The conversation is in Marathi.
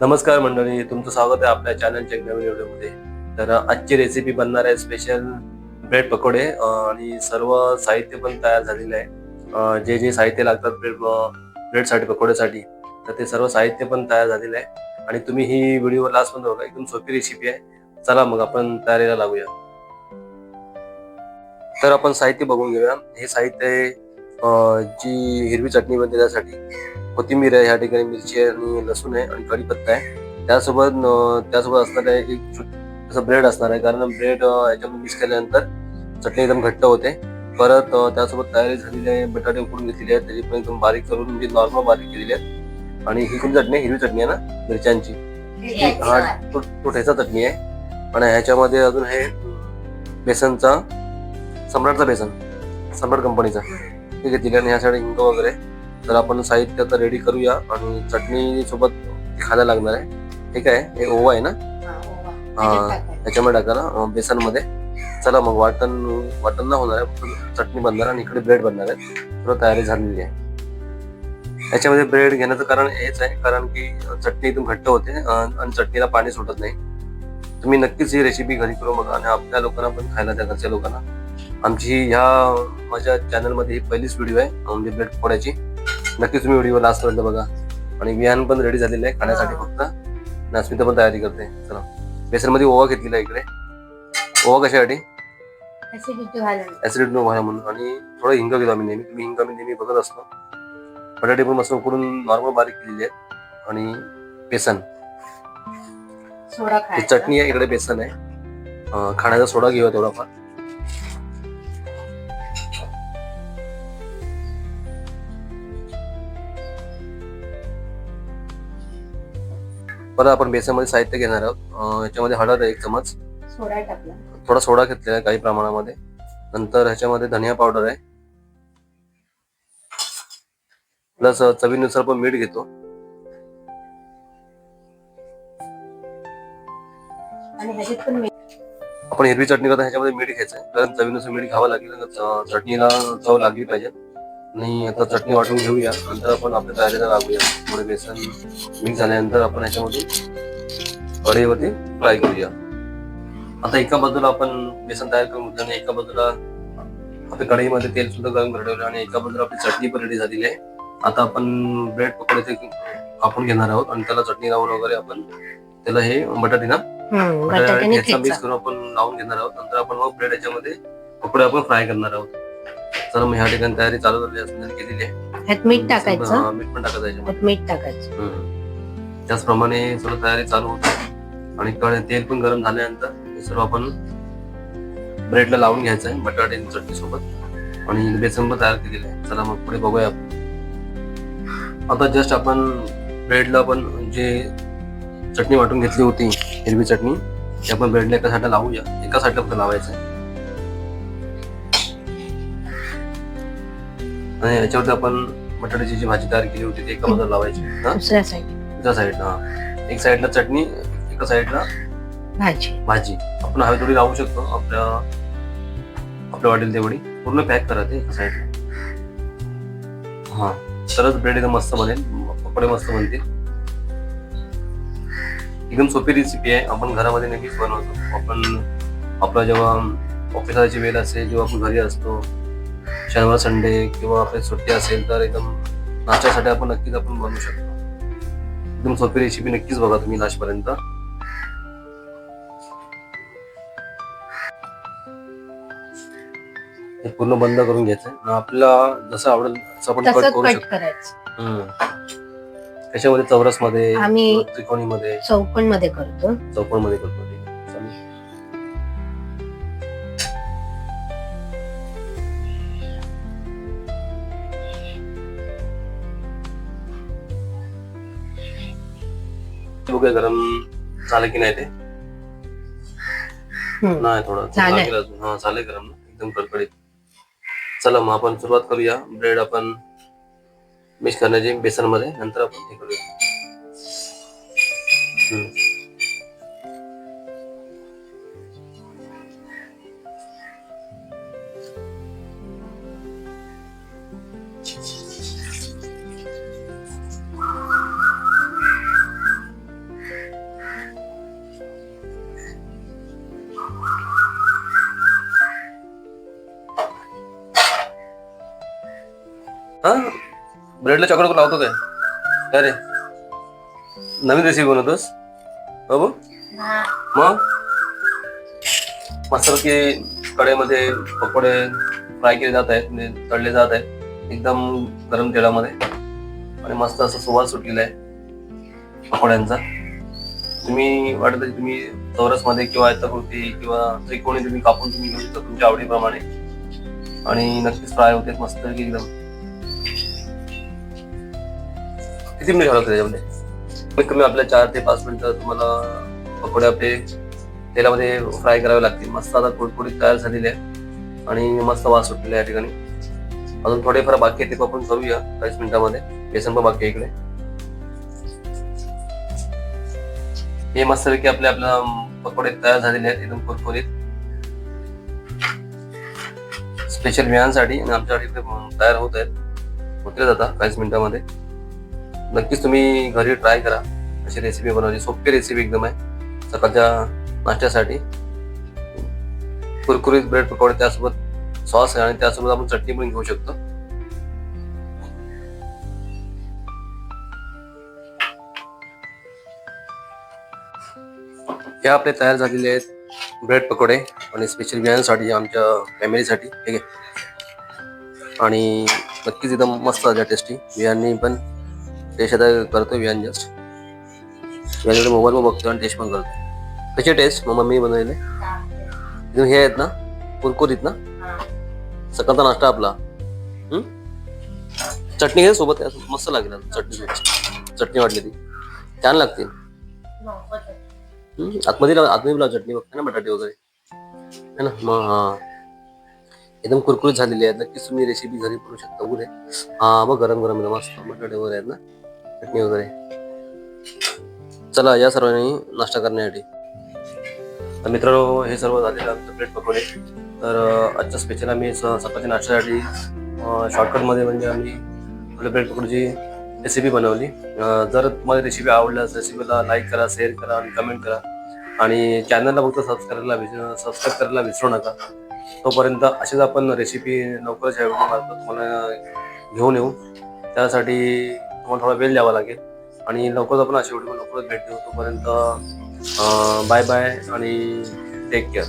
नमस्कार मंडळी तुमचं स्वागत आहे आपल्या चॅनलच्या एक नवीन व्हिडिओमध्ये. तर आजची रेसिपी बनणार आहे स्पेशल ब्रेड पकोडे आणि सर्व साहित्य पण तयार झालेलं आहे. जे जे साहित्य लागतात ब्रेड ब्रेडसाठी पकोड्यासाठी तर ते सर्व साहित्य पण तयार झालेलं आहे. आणि तुम्ही ही व्हिडिओ लास्ट पण बघा एकदम सोपी रेसिपी आहे. चला मग आपण तयारीला लागूया. तर आपण साहित्य बघून घेऊया. हे साहित्य आहे जी हिरवी चटणी बनते त्यासाठी. कोथिंबीर आहे ह्या ठिकाणी मिरची आहे आणि लसूण आहे आणि कढीपत्ता आहे. त्यासोबत त्यासोबत असणार आहे एक असं ब्रेड असणार आहे. कारण ब्रेड याच्यामध्ये मिक्स केल्यानंतर चटणी एकदम घट्ट होते. परत त्यासोबत तयारी झालेली आहे बटाटे उकडून घेतलेले आहेत. त्याची पण एकदम बारीक करून म्हणजे नॉर्मल बारीक केलेली आहेत. आणि ही कोणती चटणी? हिरवी चटणी आहे ना? मिरच्यांची. ही तो ठेचा चटणी आहे. आणि ह्याच्यामध्ये अजून हे बेसनचा सम्राटचा बेसन. सम्राट कंपनीचा. ते घेतलेलं आणि ह्यासाठी हिंग वगैरे. तर आपण साहित्य आता रेडी करूया आणि चटणी सोबत खायला लागणार आहे. ठीक आहे? हे ओवा आहे ना? त्याच्यामध्ये टाका ना बेसनमध्ये. चला मग वाटण वाटण ना होणार आहे चटणी बनणार आणि इकडे ब्रेड बनणार आहे. सर्व तयारी झालेली आहे. याच्यामध्ये ब्रेड घेण्याचं कारण हेच आहे कारण की चटणी एकदम घट्ट होते आणि चटणीला पाणी सुटत नाही. तुम्ही नक्कीच ही रेसिपी घरी करून बघा आणि आपल्या लोकांना पण खायला द्या घरच्या लोकांना. आमची ही ह्या माझ्या चॅनलमध्ये ही पहिलीच व्हिडिओ आहे म्हणजे ब्रेड पकोड्याची नक्कीच तुम्ही व्हिडिओ लास्ट पर्यंत बघा. आणि विहान पण रेडी झालेलं आहे खाण्यासाठी फक्त. आणि अस्मिता पण तयारी करते. चला. बेसनमध्ये ओवा घेतलेला आहे इकडे. ओवा कशासाठी? ऍसिडिटी नको व्हायला म्हणून. आणि थोडं हिंग घेतो आम्ही नेहमी. तुम्ही हिंग आम्ही नेहमी बघत असतो. बटाटे पण मस्त उकडून नॉर्मल बारीक केलेली आहेत. आणि बेसन. ही चटणी आहे इकडे बेसन आहे. खाण्याचा सोडा घेऊया थोडाफार परत आपण बेसनमध्ये साहित्य घेणार आहोत. याच्यामध्ये हळद आहे एक चमच. सोडा टाकला. थोडा सोडा घेतलेला आहे काही प्रमाणामध्ये. नंतर ह्याच्यामध्ये धनिया पावडर आहे. प्लस चवीनुसार पण मीठ घेतो. आपण हिरवी चटणी करता ह्याच्यामध्ये मीठ घ्यायचं कारण चवीनुसार मीठ घ्यावं लागेल चटणीला चव लागली पाहिजे. आणि आता चटणी वाटून घेऊया. नंतर आपण आपल्या तयारीला लागूया. थोडे बेसन मिक्स झाल्यानंतर आपण ह्याच्यामध्ये कढईवरती फ्राय करूया. आता एका बाजूला आपण बेसन तयार करून घेतलं आणि एका बाजूला आपल्या कढईमध्ये तेल सुद्धा गरम ठेवलं आणि एका बाजूला आपली चटणी पण रेडी झालेली आहे. आता आपण ब्रेड पकोडे कापून घेणार आहोत आणि त्याला चटणी लावून वगैरे आपण त्याला हे बटाटे ना मिक्स करून आपण लावून घेणार आहोत. नंतर आपण मग ब्रेड याच्यामध्ये पकोडे आपण फ्राय करणार आहोत. तर मग ह्या ठिकाणी तयारी चालू झाली असं केलेली आहे. ह्यात मीठ टाकायचं हा, मीठ पण टाकायचं याच्यामध्ये ह्यात मीठ टाकायचं. हम्म. त्याचप्रमाणे सर्व तयारी चालू होते. आणि कळ तेल पण गरम झाल्यानंतर हे सर्व आपण ब्रेडला लावून घ्यायचं आहे बटाटे आणि चटणी सोबत. आणि बेसन पण तयार केलेलं आहे. चला मग पुढे बघूया आपण. आता जस्ट आपण ब्रेडला पण जे चटणी वाटून घेतली होती हिरवी चटणी ती आपण ब्रेडला एका साईडला लावूया. एका साईडला फक्त लावायचं आहे. आणि याच्यावरती आपण बटाट्याची जी भाजी तयार केली होती ती एका बाजूला लावायची हा? दुसऱ्या साईड साईडला हा. एक साईडला चटणी एका साईडला भाजी. भाजी. आपण हवी थोडी लावू शकतो आपल्या आपल्या वाटेल तेवढी. पूर्ण पॅक करा ते एका साईडला हा. तरच ब्रेड एकदम मस्त बनेल पकोडे मस्त बनतील. एकदम सोपी रेसिपी आहे. आपण घरामध्ये नेहमीच बनवतो. आपण आपला जेव्हा ऑफिस जायची वेळ असेल जेव्हा आपण घरी असतो शनिवार संडे किंवा आपली सुट्टी असेल तर एकदम नाश्त्यासाठी आपण नक्कीच आपण बनवू शकतो. एकदम सोपी रेसिपी नक्कीच बघा तुम्ही लास्टपर्यंत. हे पूर्ण बंद करून घ्यायचं आपल्याला जसं आवडेल तसं आपण कट करू कट शकतो. करायचं. हम्म. त्याच्यामध्ये चौरसमध्ये आम्ही- त्रिकोणी मध्ये चौकोनमध्ये करतो. चौकोनमध्ये करतो. बघूया गरम झालं की नाही ते. नाही थोडं झालंय. लागेल अजून हा झालंय गरम ना एकदम कडकडीत चला मग आपण सुरुवात करूया ब्रेड आपण मिक्स करण्याची बेसनमध्ये नंतर आपण हे करूया हम्म. ब्रेडला चॉकलेट लावतो काय काय रे? नवीन रेसिपी बनवतोस? हो बाबू मग? मस्त कडेमध्ये पकोडे फ्राय केले जात आहेत म्हणजे तळले जात आहेत एकदम गरम तेलामध्ये. आणि मस्त असं सुवास सुटलेला आहे पकोड्यांचा. तुम्ही वाटत तुम्ही चौरसमध्ये किंवा आयताकृती किंवा त्रिकोणी तुम्ही कापून तुम्ही घेऊ शकता तुमच्या आवडीप्रमाणे. आणि नक्कीच फ्राय होते मस्त एकदम. किती मिनिट त्याच्यामध्ये? कमीत कमी आपल्या चार ते पाच मिनिटं तुम्हाला पकोडे आपले तेलामध्ये फ्राय करावे लागतील. मस्त आता कुडकुडीत तयार झालेले आहे आणि मस्त वास सुटलेला या ठिकाणी. अजून थोडेफार बाकी आहे ते आपण करूया चाळीस मिनिटामध्ये. बेसन पण बाकी आहे इकडे. हे मस्तपैकी आपले आपल्या पकोडे तयार झालेले आहेत. एकदम कुरकुरीत. स्पेशल विहांसाठी आणि आमच्यासाठी इकडे तयार होत आहेत. होतील जातात काहीच मिनिटामध्ये. नक्कीच तुम्ही घरी ट्राय करा. अशी रेसिपी बनवली. सोपी रेसिपी एकदम आहे. सकाळच्या नाश्त्यासाठी कुरकुरीत ब्रेड पकोडे त्यासोबत सॉस आहे आणि त्यासोबत आपण चटणी पण घेऊ शकतो. हे आपले तयार झालेले आहेत ब्रेड पकोडे आणि स्पेशल बियाण्यासाठी आमच्या फॅमिलीसाठी ठीक आहे. आणि नक्कीच एकदम मस्त टेस्टी बिर्याणी पण टेस्ट आता करतो बिर्याणी जस्ट बिर्याणीकडे मोबाईल पण बघतो आणि टेस्ट पण करतो कशी टेस्ट मग मम्मी बनवले. एकदम हे आहेत ना कुरकुरीत ना? सकाळचा नाश्ता आपला. चटणी घे सोबत मस्त लागेल चटणी. चटणी वाटली ती. छान लागतील. आतमध्ये आतमध्ये लाव चटणी बघते ना बटाटे वगैरे. है ना? मग हा. एकदम कुरकुरीत झालेली आहेत नक्कीच तुम्ही रेसिपी घरी करू शकता. उघडे. हा मग गरम गरम मस्त. बटाटे वगैरे आहेत ना. चटणी वगैरे. चला या सर्वांनी नाश्ता करण्यासाठी. तर मित्रांनो हे सर्व झालेलं आमचं प्लेट पकवले तर आजच्या स्पेशल आम्ही सकाळच्या नाश्त्यासाठी शॉर्टकटमध्ये म्हणजे आम्ही आपल्या ब्रेड पकडची रेसिपी बनवली. जर तुम्हाला रेसिपी आवडल्यास रेसिपीला लाईक करा शेअर करा आणि कमेंट करा. आणि चॅनलला फक्त सबस्क्राईबला करायला सबस्क्राईब करायला विसरू नका. तोपर्यंत अशीच आपण रेसिपी लवकरच या व्हिडिओ तुम्हाला घेऊन येऊ. त्यासाठी तुम्हाला थोडा वेळ द्यावा लागेल. आणि लवकरच आपण अशा व्हिडिओ लवकरच भेट. देऊ तोपर्यंत बाय बाय आणि टेक केअर